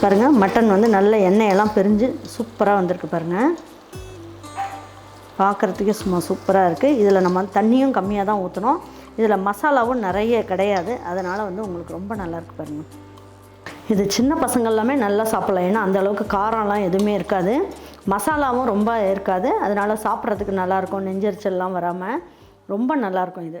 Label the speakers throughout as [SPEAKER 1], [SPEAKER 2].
[SPEAKER 1] பாருங்கள் மட்டன் வந்து நல்ல எண்ணெயெல்லாம் பிரிஞ்சு சூப்பராக வந்திருக்கு பாருங்கள் பார்க்குறதுக்கே சும்மா சூப்பராக இருக்குது இதில் நம்ம தண்ணியும் கம்மியாக தான் ஊற்றணும் இதில் மசாலாவும் நிறைய கிடையாது. அதனால் வந்து உங்களுக்கு ரொம்ப நல்லாயிருக்கு பாருங்கள் இது சின்ன பசங்க எல்லாமே நல்லா சாப்பிட்லாம். ஏன்னா அந்தளவுக்கு காரம்லாம் எதுவுமே இருக்காது. மசாலாவும் ரொம்ப இருக்காது. அதனால் சாப்பிட்றதுக்கு நல்லாயிருக்கும் நெஞ்சரிச்சல்லாம் வராமல் ரொம்ப நல்லாயிருக்கும் இது.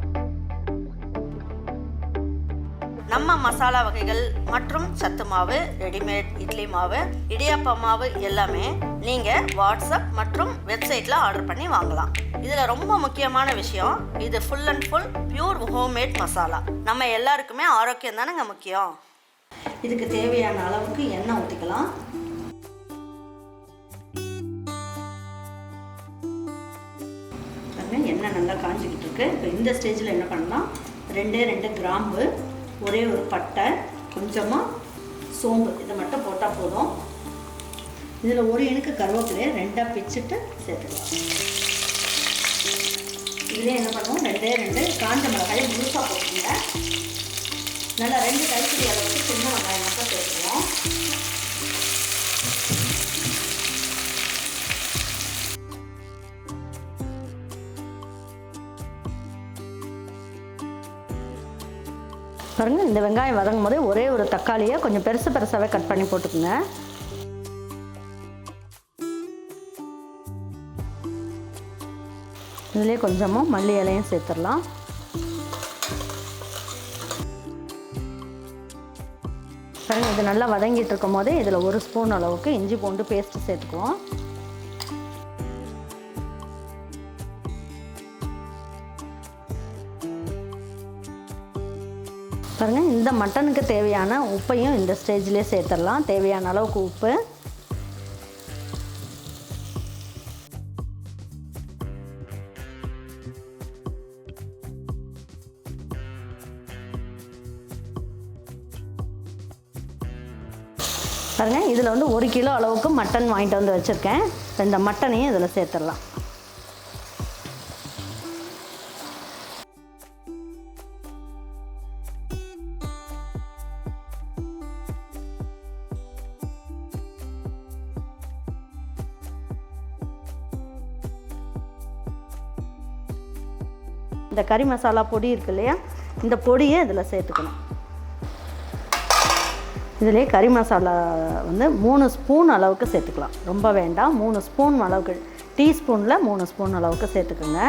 [SPEAKER 1] நம்ம மசாலா வகைகள் மற்றும் சத்து மாவு ரெடிமேட் இட்லி மாவு இடியாப்ப மாவு எல்லாமே நீங்கள் வாட்ஸ்அப் மற்றும் வெப்சைட்டில் ஆர்டர் பண்ணி வாங்கலாம். இதில் ரொம்ப முக்கியமான விஷயம் இது full and full pure homemade masala. நம்ம எல்லாருக்குமே ஆரோக்கியம் தானேங்க முக்கியம்? இதுக்கு தேவையான அளவுக்கு எண்ணெய் ஊற்றிக்கலாம் எண்ணெய் நல்லா காஞ்சிக்கிட்டு இருக்கு. இப்போ இந்த ஸ்டேஜில் என்ன பண்ணலாம்? ரெண்டே ரெண்டு கிராம்பு ஒரே ஒரு பட்டை கொஞ்சமாக சோம்பு. இதை மட்டும் போட்டால் போதும். இதில் ஒரு இனுக்கு கருவேப்பிலையை ரெண்டாக பிச்சுட்டு சேர்த்துக்கலாம். இதில் என்ன பண்ணுவோம்? ரெண்டே ரெண்டு காஞ்ச மிளகாயை முழுசாக போட்டுங்க நல்லா ரெண்டு கைப்பிடி அளவுக்கு சின்ன வெங்காயம் மட்டும் சேர்த்துக்குவோம். பாருங்கள் இந்த வெங்காயம் வதங்கும் போதே ஒரே ஒரு தக்காளியை கொஞ்சம் பெருசு பெருசாகவே கட் பண்ணி போட்டுக்குங்க. இதிலே கொஞ்சமாக மல்லி இலையும் சேர்த்துடலாம். பாருங்க இது நல்லா வதங்கிட்டு இருக்கும் போதே இதில் ஒரு ஸ்பூன் அளவுக்கு இஞ்சி பூண்டு பேஸ்ட் சேர்த்துக்குவோம். பாருங்கள் இந்த மட்டனுக்கு தேவையான உப்பையும் இந்த ஸ்டேஜ்லேயே சேர்த்துடலாம். தேவையான அளவுக்கு உப்பு. பாருங்கள் இதில் வந்து ஒரு கிலோ அளவுக்கு மட்டன் வாங்கிட்டு வந்து வச்சுருக்கேன். இந்த மட்டனையும் இதில் சேர்த்துடலாம். இந்த கறி மசாலா பொடி இருக்கு இல்லையா? இந்த பொடியை இதில் சேர்த்துக்கணும். இதிலே கறி மசாலா வந்து மூணு ஸ்பூன் அளவுக்கு சேர்த்துக்கலாம். ரொம்ப வேண்டாம். மூணு ஸ்பூன் அளவுக்கு டீஸ்பூனில் மூணு ஸ்பூன் அளவுக்கு சேர்த்துக்குங்க.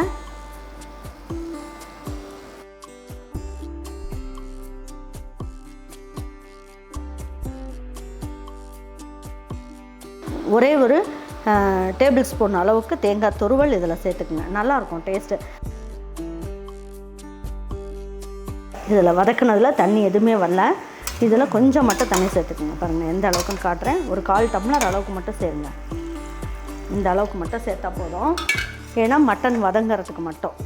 [SPEAKER 1] ஒரே ஒரு டேபிள் ஸ்பூன் அளவுக்கு தேங்காய் துருவல் இதில் சேர்த்துக்குங்க. நல்லாயிருக்கும் டேஸ்ட்டு. இதில் வதக்குனதில் தண்ணி எதுவுமே வரல. இதில் கொஞ்சம் மட்டும் தண்ணி சேர்த்துக்கோங்க. பாருங்கள் எந்த அளவுக்குன்னு காட்டுறேன். ஒரு கால் டம்ளர் அளவுக்கு மட்டும் சேருங்க. இந்த அளவுக்கு மட்டும் சேர்த்தா போதும். ஏன்னா மட்டன் வதங்கிறதுக்கு மட்டும்.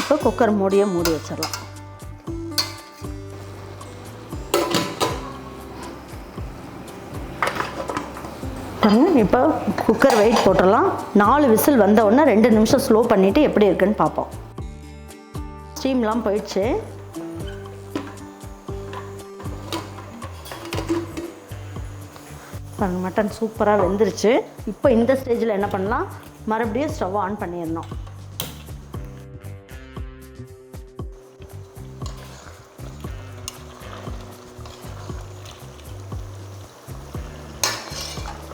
[SPEAKER 1] இப்போ குக்கர் மூடியை மூடி வச்சிடலாம். இப்போ குக்கர் வெயிட் போட்டுடலாம். நாலு விசில் வந்த உடனே ரெண்டு நிமிஷம் ஸ்லோ பண்ணிவிட்டு எப்படி இருக்குன்னு பார்ப்போம். ஸ்டீம்லாம் போயிடுச்சு. மட்டன் சூப்பராக வெந்துருச்சு. இப்போ இந்த ஸ்டேஜில் என்ன பண்ணலாம்? மறுபடியும் ஸ்டவ் ஆன் பண்ணிடணும்.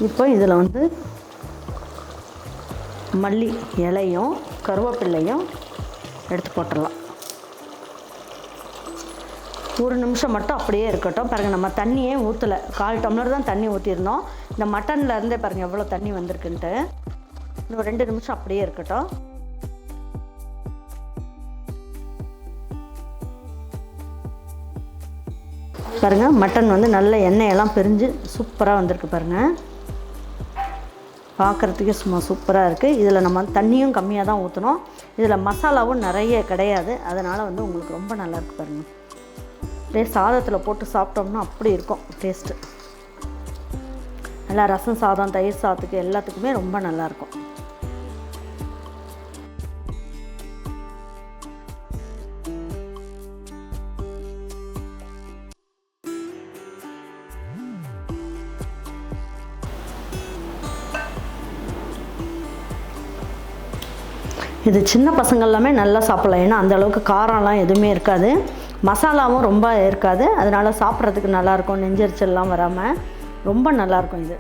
[SPEAKER 1] இப்போ இதில் வந்து மல்லி இலையும் கருவேப்பிள்ளையும் எடுத்து போட்டுடலாம். ஒரு நிமிஷம் மட்டும் அப்படியே இருக்கட்டும். பாருங்கள் நம்ம தண்ணியே ஊற்றலை கால் டம்ளர் தான் தண்ணி ஊற்றிருந்தோம் இந்த மட்டனில் இருந்தே பாருங்கள் எவ்வளோ தண்ணி வந்திருக்குன்ட்டு. இன்னும் ரெண்டு நிமிஷம் அப்படியே இருக்கட்டும். பாருங்கள் மட்டன் வந்து நல்ல எண்ணெயெல்லாம் பிரிஞ்சு சூப்பராக வந்திருக்கு பாருங்கள் பார்க்குறதுக்கே சும்மா சூப்பராக இருக்குது இதில் நம்ம தண்ணியும் கம்மியாக தான் ஊற்றணும் இதில் மசாலாவும் நிறைய கிடையாது. அதனால் வந்து உங்களுக்கு ரொம்ப நல்லா இருக்கு பாருங்கள் அப்படியே சாதத்தில் போட்டு சாப்பிட்டோம்னா அப்படி இருக்கும் டேஸ்ட்டு நல்லா ரசம் சாதம் தயிர் சாதத்துக்கு எல்லாத்துக்குமே ரொம்ப நல்லாயிருக்கும் இது சின்ன பசங்க எல்லாமே நல்லா சாப்பிட்லாம். ஏன்னா அந்தளவுக்கு காரம்லாம் எதுவுமே இருக்காது. மசாலாவும் ரொம்ப இருக்காது. அதனால் சாப்பிட்றதுக்கு நல்லாயிருக்கும் நெஞ்சரிச்சல்லாம் வராமல் ரொம்ப நல்லாயிருக்கும் இது.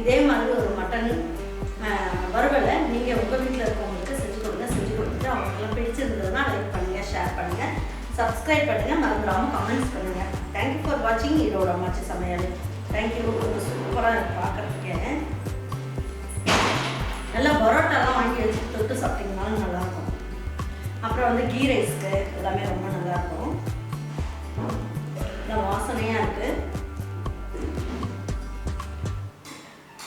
[SPEAKER 1] இதே மாதிரி ஒரு மட்டன் வறுவலை நீங்கள் உங்கள் வீட்டில் இருக்கவங்களுக்கு செஞ்சு கொடுங்க. செஞ்சு கொடுத்துட்டு அவங்களுக்குலாம் பிடிச்சிருந்ததுன்னா லைக் பண்ணுங்கள் ஷேர் பண்ணுங்கள் சப்ஸ்கிரைப் பண்ணுங்கள் மறந்துடாமல் கமெண்ட்ஸ் பண்ணுங்கள் தேங்க்யூ ஃபார் வாட்சிங் இதோட அம்மாச்சி சமையல். தேங்க்யூ ரொம்ப சூப்பராக இருக்கு. பார்க்குறதுக்கே நல்லா பரோட்டாலாம் வாங்கி வச்சு தொட்டு சாப்பிட்டிங்கனாலும் நல்லாயிருக்கும். அப்புறம் வந்து கீ ரைஸ்க்கு எல்லாமே ரொம்ப